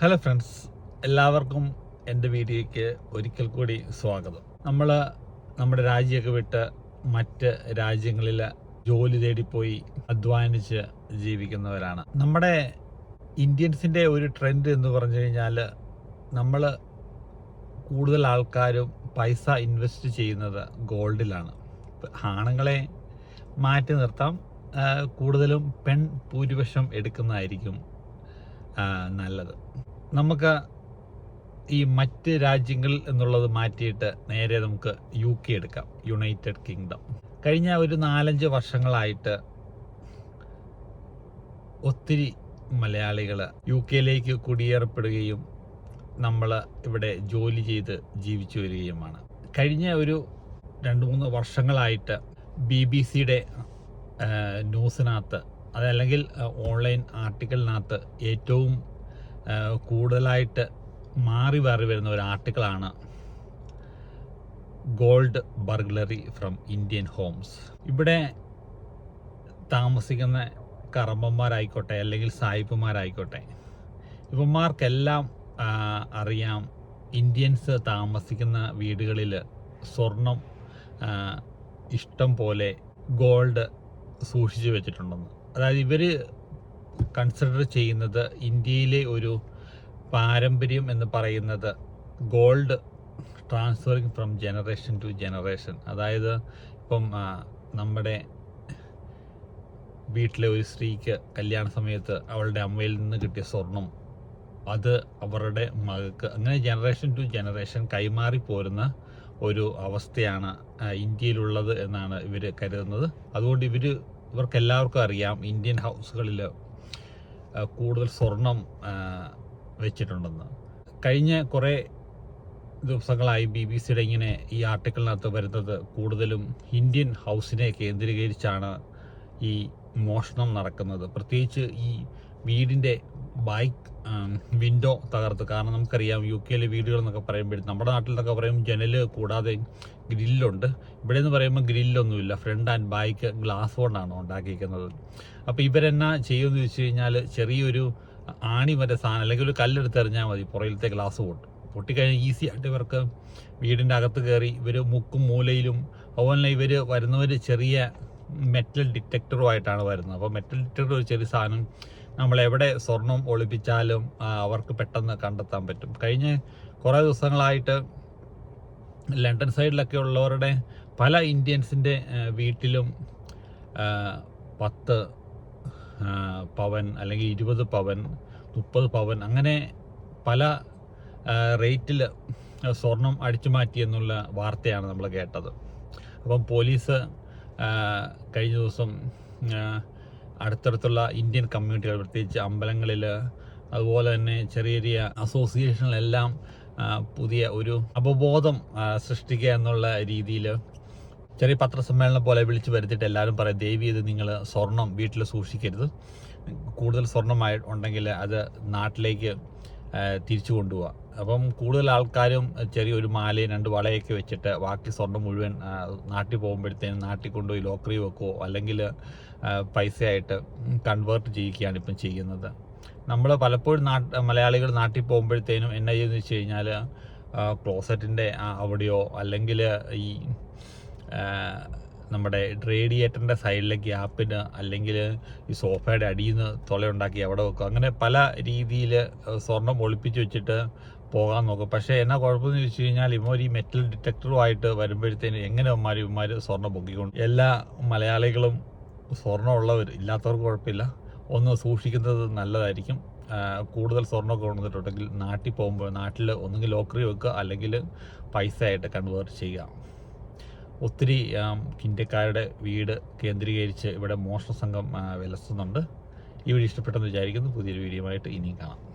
Hello friends എല്ലാവർക്കും എന്റെ വീഡിയോയ്ക്ക് ഒരിക്കൽ കൂടി സ്വാഗതം. നമ്മൾ നമ്മുടെ രാജ്യമൊക്കെ വിട്ട് മറ്റ് രാജ്യങ്ങളിൽ ജോലി തേടിപ്പോയി അധ്വാനിച്ച് ജീവിക്കുന്നവരാണ്. നമ്മുടെ ഇന്ത്യൻസിന്റെ ഒരു ട്രെൻഡ് എന്ന് പറഞ്ഞു കഴിഞ്ഞാൽ നമ്മൾ കൂടുതൽ ആൾക്കാരും പൈസ ഇൻവെസ്റ്റ് ചെയ്യുന്നത് ഗോൾഡിലാണ്. ആണുങ്ങളെ മാറ്റി നിർത്താം. കൂടുതലും പെൺ ഭൂരിപക്ഷം എടുക്കുന്നതായിരിക്കും നല്ലത്. നമുക്ക് ഈ മറ്റ് രാജ്യങ്ങൾ എന്നുള്ളത് മാറ്റിയിട്ട് നേരെ നമുക്ക് യു കെ എടുക്കാം. യുണൈറ്റഡ് കിങ്ഡം കഴിഞ്ഞ ഒരു നാലഞ്ച് വർഷങ്ങളായിട്ട് ഒത്തിരി മലയാളികൾ യു കെയിലേക്ക് കുടിയേറപ്പെടുകയും നമ്മൾ ഇവിടെ ജോലി ചെയ്ത് ജീവിച്ചു വരികയുമാണ്. കഴിഞ്ഞ ഒരു രണ്ട് മൂന്ന് വർഷങ്ങളായിട്ട് ബി ബി സിയുടെ ന്യൂസിനകത്ത് അതല്ലെങ്കിൽ ഓൺലൈൻ ആർട്ടിക്കിളിനകത്ത് ഏറ്റവും കൂടുതലായിട്ട് മാറി മാറി വരുന്ന ഒരു ആർട്ടിക്കിളാണ് gold burglary from Indian homes. ഇവിടെ താമസിക്കുന്ന കറമ്പന്മാരായിക്കോട്ടെ അല്ലെങ്കിൽ സായിപ്പുമാരായിക്കോട്ടെ ഇവന്മാർക്കെല്ലാം അറിയാം ഇന്ത്യൻസ് താമസിക്കുന്ന വീടുകളിൽ സ്വർണം ഇഷ്ടം പോലെ ഗോൾഡ് സൂക്ഷിച്ചു വെച്ചിട്ടുണ്ടെന്ന്. അതായത് ഇവർ കൺസിഡർ ചെയ്യുന്നത് ഇന്ത്യയിലെ ഒരു പാരമ്പര്യം എന്ന് പറയുന്നത് gold transferring from generation to generation അതായത് ഇപ്പം നമ്മുടെ വീട്ടിലെ ഒരു സ്ത്രീക്ക് കല്യാണ സമയത്ത് അവളുടെ അമ്മയിൽ നിന്ന് കിട്ടിയ സ്വർണം അത് അവരുടെ മകൾക്ക് അങ്ങനെ ജനറേഷൻ ടു ജനറേഷൻ കൈമാറി പോരുന്ന ഒരു അവസ്ഥയാണ് ഇന്ത്യയിലുള്ളത് എന്നാണ് ഇവർ കരുതുന്നത്. അതുകൊണ്ട് ഇവർ ഇവർക്കെല്ലാവർക്കും അറിയാം ഇന്ത്യൻ ഹൗസുകളിൽ കൂടുതൽ സ്വർണം വെച്ചിട്ടുണ്ടെന്ന്. കഴിഞ്ഞ കുറേ ദിവസങ്ങളായി ബി ബി സിയുടെ ഇങ്ങനെ ഈ ആർട്ടിക്കിളിനകത്ത് വരുന്നത് കൂടുതലും ഇന്ത്യൻ ഹൗസിനെ കേന്ദ്രീകരിച്ചാണ് ഈ മോഷണം നടക്കുന്നത്. പ്രത്യേകിച്ച് ഈ വീടിന്റെ ബൈക്ക് വിൻഡോ തകർത്ത്. കാരണം നമുക്കറിയാം യു കെയിലെ വീടുകൾ എന്നൊക്കെ പറയുമ്പോൾ നമ്മുടെ നാട്ടിലൊക്കെ പറയും ജനൽ കൂടാതെ ഗ്രില്ലുണ്ട്. ഇവിടെ എന്ന് പറയുമ്പോൾ ഗ്രില്ലൊന്നുമില്ല. ഫ്രണ്ട് ആൻഡ് ബൈക്ക് ഗ്ലാസ് കൊണ്ടാണ് ഉണ്ടാക്കിയിരിക്കുന്നത്. അപ്പോൾ ഇവരെന്നാ ചെയ്യുമെന്ന് വെച്ച് കഴിഞ്ഞാൽ ചെറിയൊരു ആണി മറ്റേ സാധനം അല്ലെങ്കിൽ ഒരു കല്ലെടുത്ത് എറിഞ്ഞാൽ മതി പുറയിലത്തെ ഗ്ലാസ് പൊട്ടും പൊട്ടിക്കഴിഞ്ഞാൽ ഈസി ആയിട്ട് ഇവർക്ക് വീടിന്റെ അകത്ത് കയറി ഇവർ മുക്കും മൂലയിലും അതുപോലെ ഇവർ വരുന്നവർ ചെറിയ മെറ്റൽ ഡിറ്റക്ടറുമായിട്ടാണ് വരുന്നത്. അപ്പോൾ മെറ്റൽ ഡിറ്റക്ടർ ഒരു ചെറിയ സാധനം നമ്മൾ എവിടെ സ്വർണം ഒളിപ്പിച്ചാലും അവർക്ക് പെട്ടെന്ന് കണ്ടെത്താൻ പറ്റും. കഴിഞ്ഞ കുറേ ദിവസങ്ങളായിട്ട് ലണ്ടൻ സൈഡിലൊക്കെ ഉള്ളവരുടെ പല ഇന്ത്യൻസിന്റെ വീട്ടിലും പത്ത് പവൻ അല്ലെങ്കിൽ ഇരുപത് പവൻ മുപ്പത് പവൻ അങ്ങനെ പല റേറ്റിൽ സ്വർണം അടിച്ചു മാറ്റിയെന്നുള്ള വാർത്തയാണ് നമ്മൾ കേട്ടത്. അപ്പം പോലീസ് കഴിഞ്ഞ ദിവസം അടുത്തടുത്തുള്ള ഇന്ത്യൻ കമ്മ്യൂണിറ്റികൾ പ്രത്യേകിച്ച് അമ്പലങ്ങളിൽ അതുപോലെ തന്നെ ചെറിയ ചെറിയ അസോസിയേഷനിലെല്ലാം പുതിയ ഒരു അവബോധം സൃഷ്ടിക്കുക എന്നുള്ള രീതിയിൽ ചെറിയ പത്രസമ്മേളനം പോലെ വിളിച്ചു വരുത്തിയിട്ട് എല്ലാവരും പറയും ദേവി ഇത് നിങ്ങൾ സ്വർണം വീട്ടിൽ സൂക്ഷിക്കരുത്. കൂടുതൽ സ്വർണമായി ഉണ്ടെങ്കിൽ അത് നാട്ടിലേക്ക് തിരിച്ചു കൊണ്ടുപോവുക അപ്പം കൂടുതൽ ആൾക്കാരും ചെറിയൊരു മാലയും രണ്ട് വളയൊക്കെ വെച്ചിട്ട് ബാക്കി സ്വർണം മുഴുവൻ നാട്ടിൽ പോകുമ്പോഴത്തേനും നാട്ടിൽ കൊണ്ടുപോയി ലോക്കറി വെക്കുകയോ അല്ലെങ്കിൽ പൈസയായിട്ട് കൺവേർട്ട് ചെയ്യിക്കുകയാണ് ഇപ്പം ചെയ്യുന്നത്. നമ്മൾ പലപ്പോഴും നാട്ട് മലയാളികൾ നാട്ടിൽ പോകുമ്പോഴത്തേനും എന്നാ ചെയ്യുന്നത് വെച്ച് കഴിഞ്ഞാൽ ക്ലോസറ്റിന്റെ അവിടെയോ അല്ലെങ്കിൽ ഈ നമ്മുടെ റേഡിയേറ്ററിന്റെ സൈഡിലെ ഗ്യാപ്പിന് അല്ലെങ്കിൽ ഈ സോഫയുടെ അടിയിൽ നിന്ന് തുളയുണ്ടാക്കി അവിടെ വെക്കും. അങ്ങനെ പല രീതിയിൽ സ്വർണം ഒളിപ്പിച്ച് വെച്ചിട്ട് പോകാൻ നോക്കും. പക്ഷേ എന്നാ കുഴപ്പമെന്ന് ചോദിച്ചു കഴിഞ്ഞാൽ ഇവർ ഈ മെറ്റൽ ഡിറ്റക്ടറുമായിട്ട് വരുമ്പോഴത്തേന് എങ്ങനെ ഇവന്മാർ ഇവന്മാർ സ്വർണം പൊക്കിക്കൊണ്ട് എല്ലാ മലയാളികളും സ്വർണം ഉള്ളവർ ഇല്ലാത്തവർക്ക് കുഴപ്പമില്ല. ഒന്ന് സൂക്ഷിക്കുന്നത് നല്ലതായിരിക്കും. കൂടുതൽ സ്വർണമൊക്കെ കൊണ്ടുവന്നിട്ടുണ്ടെങ്കിൽ നാട്ടിൽ പോകുമ്പോൾ നാട്ടിൽ ഒന്നുകിൽ ലോക്കറി വെക്കുക അല്ലെങ്കിൽ പൈസ ആയിട്ട് കൺവേർട്ട് ചെയ്യുക. ഒത്തിരി ഇന്ത്യക്കാരുടെ വീട് കേന്ദ്രീകരിച്ച് ഇവിടെ മോഷണ സംഘം വിലസുന്നുണ്ട്. ഈ വീഡിയോ ഇഷ്ടപ്പെട്ടെന്ന് വിചാരിക്കുന്നു. പുതിയൊരു വീഡിയോ ആയിട്ട് ഇനിയും കാണാം.